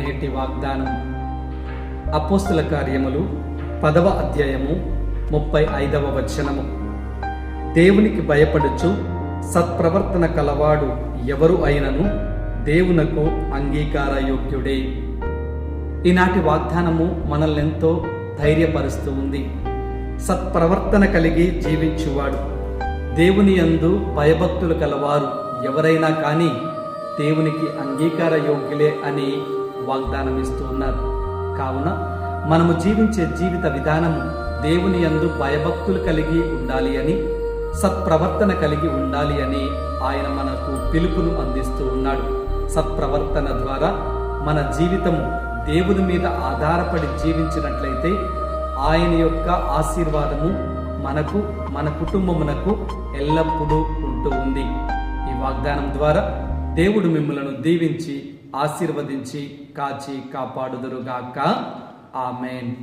నేటి వాగ్దానం. అపోస్తుల కార్యములు పదవ అధ్యాయము ముప్పై ఐదవ వచనము. దేవునికి భయపడుచు సత్ప్రవర్తన కలవాడు ఎవరు అయినను దేవునకు అంగీకార యోగ్యుడే ఈనాటి వాగ్దానము మనల్నెంతో ధైర్యపరుస్తూ ఉంది. సత్ప్రవర్తన కలిగి జీవించువాడు. దేవుని యందు భయభక్తులు కలవారు ఎవరైనా కానీ దేవునికి అంగీకార యోగ్యులే అని వాగ్దానం ఇస్తూ ఉన్నారు కావున మనము జీవించే జీవిత విధానము దేవుని యందు భయభక్తులు కలిగి ఉండాలి అని సత్ప్రవర్తన కలిగి ఉండాలి అని ఆయన మనకు పిలుపును అందిస్తూ ఉన్నాడు. సత్ప్రవర్తన ద్వారా మన జీవితము దేవుని మీద ఆధారపడి జీవించినట్లయితే ఆయన యొక్క ఆశీర్వాదము మనకు మన కుటుంబమునకు ఎల్లప్పుడూ ఉంటూ ఉంది. ఈ వాగ్దానం ద్వారా దేవుడు మిమ్మలను దీవించి ఆశీర్వదించి కాచి కాపాడుదురుగాక. ఆమెన్.